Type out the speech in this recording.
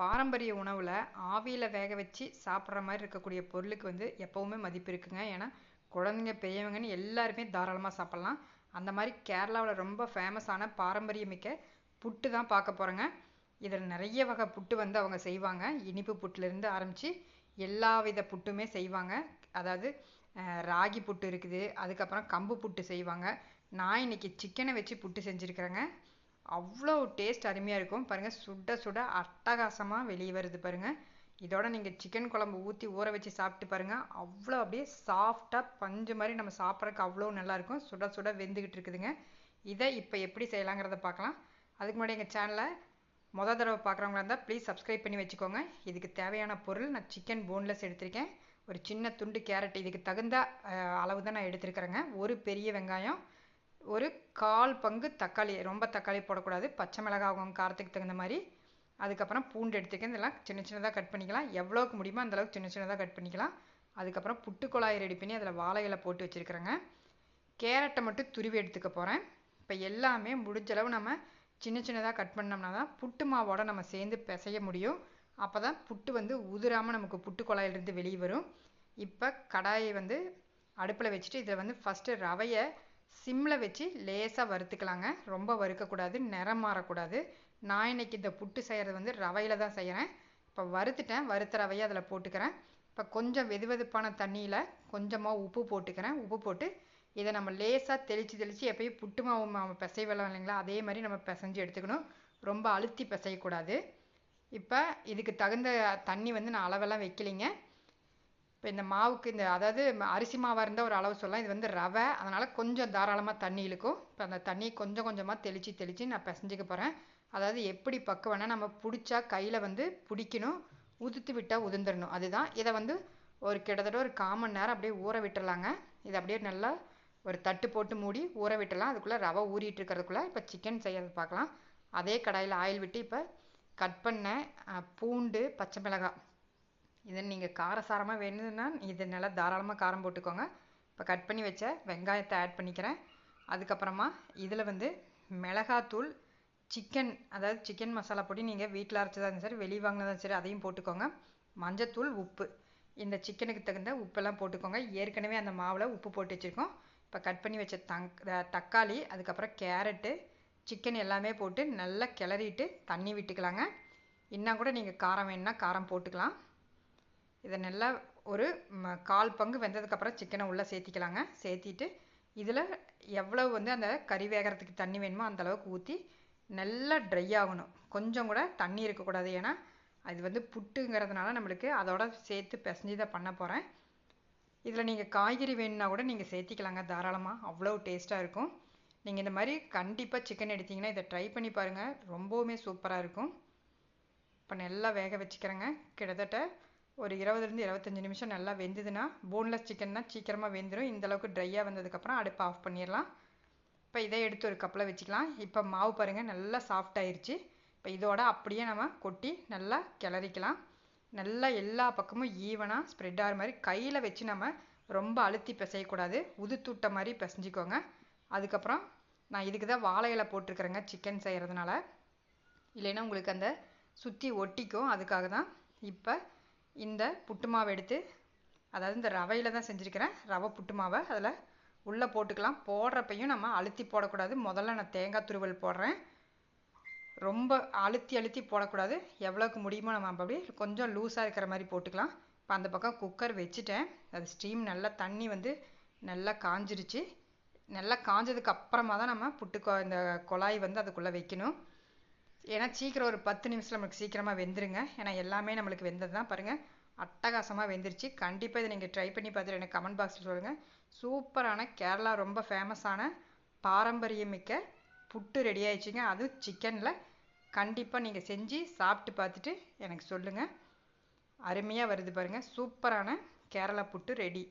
பாரம்பரிய உணவில் ஆவியில் வேக வச்சு சாப்பிட்ற மாதிரி இருக்கக்கூடிய பொருளுக்கு வந்து எப்போவுமே மதிப்பு இருக்குங்க. ஏன்னா குழந்தைங்க பெரியவங்கன்னு எல்லாருமே தாராளமாக சாப்பிட்லாம். அந்த மாதிரி கேரளாவில் ரொம்ப ஃபேமஸான பாரம்பரியமிக்க புட்டு தான் பார்க்க போகிறோங்க இதில் நிறைய வகை புட்டு வந்து அவங்க செய்வாங்க. இனிப்பு புட்டுலேருந்து ஆரம்பித்து எல்லா வித புட்டுமே செய்வாங்க. அதாவது ராகி புட்டு இருக்குது. அதுக்கப்புறம் கம்பு புட்டு செய்வாங்க. நான் இன்னைக்கு சிக்கனை வச்சு புட்டு செஞ்சுருக்கிறேங்க. அவ்வளோ டேஸ்ட் அருமையாக இருக்கும். பாருங்கள் சுட சுட அட்டகாசமாக வெளியே வருது பாருங்கள் இதோட நீங்கள் சிக்கன் குழம்பு ஊற்றி ஊற வச்சு சாப்பிட்டு பாருங்கள் அவ்வளோ அப்படியே சாஃப்டாக பஞ்சு மாதிரி நம்ம சாப்பிட்றதுக்கு அவ்வளோ நல்லாயிருக்கும் சுட சுட வெந்துக்கிட்டு இருக்குதுங்க. இதை இப்போ எப்படி செய்யலாங்கிறத பார்க்கலாம். அதுக்கு முன்னாடி எங்கள் சேனலை மொதல் தடவை பார்க்குறவங்களா இருந்தால் ப்ளீஸ் சப்ஸ்கிரைப் பண்ணி வச்சுக்கோங்க. இதுக்கு தேவையான பொருள் நான் சிக்கன் போன்லெஸ் எடுத்திருக்கேன். ஒரு சின்ன துண்டு கேரட் இதுக்கு தகுந்த அளவு தான் நான் எடுத்திருக்கிறேங்க. ஒரு பெரிய வெங்காயம் ஒரு கால் பங்கு தக்காளி ரொம்ப தக்காளி போடக்கூடாது. பச்சை மிளகாவும் காரத்துக்கு தகுந்த மாதிரி. அதுக்கப்புறம் பூண்டு எடுத்துக்கேன் இதெல்லாம் சின்ன சின்னதாக கட் பண்ணிக்கலாம். எவ்வளோக்கு முடியுமோ அந்தளவுக்கு சின்ன சின்னதாக கட் பண்ணிக்கலாம். அதுக்கப்புறம் புட்டு குழாய் ரெடி பண்ணி அதில் வாழை இலை போட்டு வச்சுருக்குறேங்க. கேரட்டை மட்டும் துருவி எடுத்துக்க போகிறேன் இப்போ எல்லாமே முடிஞ்சளவு நம்ம சின்ன சின்னதாக கட் பண்ணோம்னா தான் புட்டு மாவோட நம்ம சேர்ந்து பிசைய முடியும். அப்போ தான் புட்டு வந்து உதிராமல் நமக்கு புட்டு குழாயிலிருந்து வெளியே வரும். இப்போ கடாயை வந்து அடுப்பில் வச்சுட்டு இதில் வந்து ஃபஸ்ட்டு ரவையை சிம்மில் வச்சு லேசாக வறுத்துக்கலாங்க. ரொம்ப வறுக்கக்கூடாது நிறம் மாறக்கூடாது. நான் இன்னைக்கு இந்த புட்டு செய்கிறது வந்து ரவையில் தான் செய்கிறேன் இப்போ வறுத்துட்டேன். வறுத்த ரவையை அதில் போட்டுக்கிறேன். இப்போ கொஞ்சம் வெதுவெதுப்பான தண்ணியில் கொஞ்சமாக உப்பு போட்டுக்கிறேன். உப்பு போட்டு இதை நம்ம லேசாக தெளித்து தெளித்து எப்பயும் புட்டு மாவு மாவு பிசைவெல்லாம் இல்லைங்களா? அதே மாதிரி நம்ம பிசைஞ்சு எடுத்துக்கணும். ரொம்ப அழுத்தி பிசையக்கூடாது. இப்போ இதுக்கு தகுந்த தண்ணி வந்து நான் அளவெல்லாம் வைக்கலைங்க. இப்போ இந்த மாவுக்கு இந்த அதாவது அரிசி மாவாக இருந்தால் ஒரு அளவு சொல்லலாம். இது வந்து ரவை. அதனால் கொஞ்சம் தாராளமாக தண்ணி இழுக்கும். இப்போ அந்த தண்ணியை கொஞ்சம் கொஞ்சமாக தெளித்து தெளித்து நான் பிசைஞ்சிக்க போகிறேன் அதாவது எப்படி பக்குவனா நம்ம பிடிச்சா கையில் வந்து பிடிக்கணும். உதுத்து விட்டால் உதிர்ந்துடணும் அதுதான். இதை வந்து ஒரு கிட்டத்தட்ட ஒரு காமன் நேரம் அப்படியே ஊற விட்டுறலாங்க. இது அப்படியே நல்லா ஒரு தட்டு போட்டு மூடி ஊற விட்டுறலாம். அதுக்குள்ளே ரவை ஊறிட்டு இருக்கிறதுக்குள்ளே இப்போ சிக்கன் செய்யறது பார்க்கலாம். அதே கடாயில் ஆயில் விட்டு இப்போ கட் பண்ண பூண்டு பச்சை மிளகாய் இதை நீங்கள் காரசாரமாக வேணும்னா இது நல்லா தாராளமாக காரம் போட்டுக்கோங்க. இப்போ கட் பண்ணி வச்ச வெங்காயத்தை ஆட் பண்ணிக்கிறேன். அதுக்கப்புறமா இதில் வந்து மிளகாத்தூள் சிக்கன் அதாவது சிக்கன் மசாலா பொடி நீங்கள் வீட்டில் அரைச்சதாக இருந்தாலும் சரி வெளியே வாங்கினதாலும் சரி அதையும் போட்டுக்கோங்க. மஞ்சத்தூள் உப்பு. இந்த சிக்கனுக்கு தகுந்த உப்பெல்லாம் போட்டுக்கோங்க. ஏற்கனவே அந்த மாவில் உப்பு போட்டு வச்சுருக்கோம். இப்போ கட் பண்ணி வச்ச தங் த- தக்காளி அதுக்கப்புறம் கேரட்டு சிக்கன் எல்லாமே போட்டு நல்லா கிளறிட்டு தண்ணி விட்டுக்கலாங்க. இன்னும் கூட நீங்கள் காரம் வேணும்னா காரம் போட்டுக்கலாம். இதை நல்லா ஒரு ம- கால் பங்கு வெந்ததுக்கப்புறம் சிக்கனை உள்ளே சேர்த்திக்கலாங்க. சேர்த்திட்டு இதில் எவ்வளவு வந்து அந்த கறி வேகறதுக்கு தண்ணி வேணுமோ அந்தளவுக்கு ஊற்றி நல்லா ட்ரை ஆகணும். கொஞ்சம் கூட தண்ணி இருக்கக்கூடாது ஏன்னா அது வந்து புட்டுங்கிறதுனால நம்மளுக்கு அதோட சேர்த்து பிசைஞ்சு தான் பண்ண போகிறேன் இதில் நீங்கள் காய்கறி வேணும்னா கூட நீங்கள் சேர்த்திக்கலாங்க. தாராளமாக அவ்வளோ டேஸ்ட்டாக இருக்கும். நீங்கள் இந்த மாதிரி கண்டிப்பாக சிக்கன் எடுத்தீங்கன்னா இதை ட்ரை பண்ணி பாருங்கள் ரொம்பவுமே சூப்பராக இருக்கும். இப்போ நல்லா வேக வச்சுக்கிறேங்க. கிட்டத்தட்ட ஒரு இருபதுலேருந்து இருபத்தஞ்சி நிமிஷம் நல்லா வெந்ததுன்னா போன்லெஸ் சிக்கன்னா சீக்கிரமாக வெந்துடும் இந்தளவுக்கு ட்ரையாக வந்ததுக்கப்புறம் அடுப்பு ஆஃப் பண்ணிடலாம். இப்போ இதை எடுத்து ஒரு கப்பில் வச்சுக்கலாம். இப்போ மாவு பாருங்கள் நல்லா சாஃப்ட் ஆயிருச்சு. இப்போ இதோட அப்படியே நம்ம கொட்டி நல்லா கிளறிக்கலாம். நல்லா எல்லா பக்கமும் ஈவனாக ஸ்ப்ரெட் ஆகிற மாதிரி கையில் வச்சு நம்ம ரொம்ப அழுத்தி பிசையக்கூடாது. உதுத்துட்ட மாதிரி பிசைஞ்சிக்கோங்க. அதுக்கப்புறம் நான் இதுக்கு தான் வாழை இலை போட்டிருக்கிறேங்க சிக்கன் செய்கிறதுனால இல்லைன்னா உங்களுக்கு அந்த சுற்றி ஒட்டிக்கும். அதுக்காக தான் இப்போ இந்த புட்டு மாவை எடுத்து அதாவது இந்த ரவையில் தான் செஞ்சுருக்கிறேன். ரவை புட்டு மாவை அதில் உள்ளே போட்டுக்கலாம். போடுறப்பையும் நம்ம அழுத்தி போடக்கூடாது. முதல்ல நான் தேங்காய் துருவல் போடுறேன். ரொம்ப அழுத்தி அழுத்தி போடக்கூடாது. எவ்வளோக்கு முடியுமோ நம்ம அப்படி கொஞ்சம் லூஸாக இருக்கிற மாதிரி போட்டுக்கலாம். இப்போ அந்த பக்கம் குக்கர் வச்சுட்டேன். அது ஸ்டீம் நல்லா தண்ணி வந்து நல்லா காஞ்சிருச்சு. நல்லா காஞ்சதுக்கு அப்புறமா தான் நம்ம புட்டு கொ- இந்த குழாய் வந்து அதுக்குள்ளே வைக்கணும். ஏன்னா சீக்கிரம் ஒரு பத்து நிமிஷத்தில் நம்மளுக்கு சீக்கிரமாக வெந்துருங்க. ஏன்னா எல்லாமே நம்மளுக்கு வெந்தது தான் பாருங்கள் அட்டகாசமாக வெந்துருச்சு. கண்டிப்பாக இதை நீங்கள் ட்ரை பண்ணி பார்த்துட்டு எனக்கு கமெண்ட் பாக்ஸில் சொல்லுங்கள் சூப்பரான கேரளா ரொம்ப ஃபேமஸான பாரம்பரியமிக்க புட்டு ரெடி ஆயிடுச்சுங்க. அதுவும் சிக்கனில் கண்டிப்பாக நீங்கள் செஞ்சு சாப்பிட்டு பார்த்துட்டு எனக்கு சொல்லுங்கள் அருமையாக வருது பாருங்கள் சூப்பரான கேரளா புட்டு ரெடி